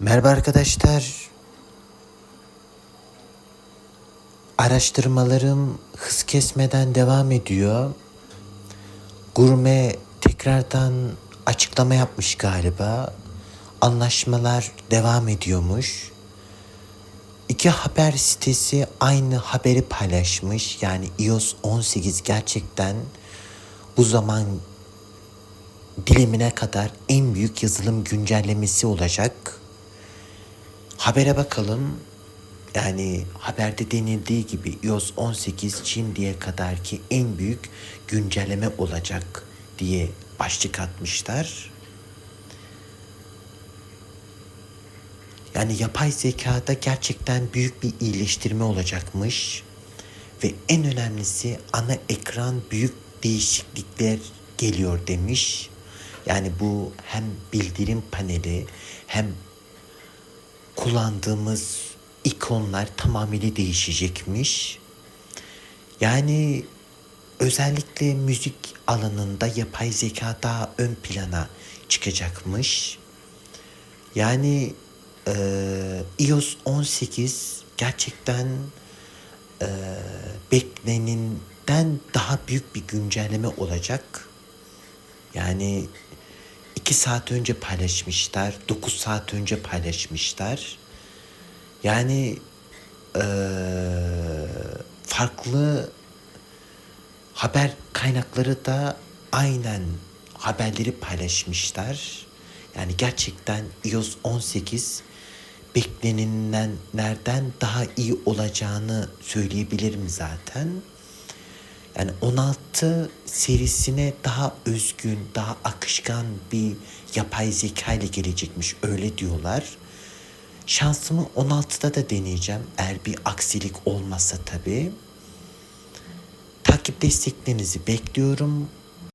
Merhaba arkadaşlar. Araştırmalarım hız kesmeden devam ediyor. Gurme tekrardan açıklama yapmış galiba. Anlaşmalar devam ediyormuş. İki haber sitesi aynı haberi paylaşmış. Yani iOS 18 gerçekten bu zaman dilimine kadar en büyük yazılım güncellemesi olacak. Habere bakalım. Yani haberde denildiği gibi iOS 18 şimdiye kadarki en büyük güncelleme olacak diye başlık atmışlar. Yani yapay zekada gerçekten büyük bir iyileştirme olacakmış. Ve en önemlisi ana ekran büyük değişiklikler geliyor demiş. Yani bu hem bildirim paneli hem kullandığımız ikonlar tamamıyla değişecekmiş. Yani özellikle müzik alanında yapay zeka daha ön plana çıkacakmış. Yani eee iOS 18 gerçekten eee beklenenden daha büyük bir güncelleme olacak. Yani 2 saat önce paylaşmışlar, 9 saat önce paylaşmışlar. Yani eee, farklı haber kaynakları da aynen haberleri paylaşmışlar. Yani gerçekten iOS 18 beklenenlerden daha iyi olacağını söyleyebilirim zaten. Yani 16 serisine daha özgün, daha akışkan bir yapay zeka ile gelecekmiş öyle diyorlar. Şansımı 16'da da deneyeceğim eğer bir aksilik olmazsa tabii. Takip desteklerinizi bekliyorum.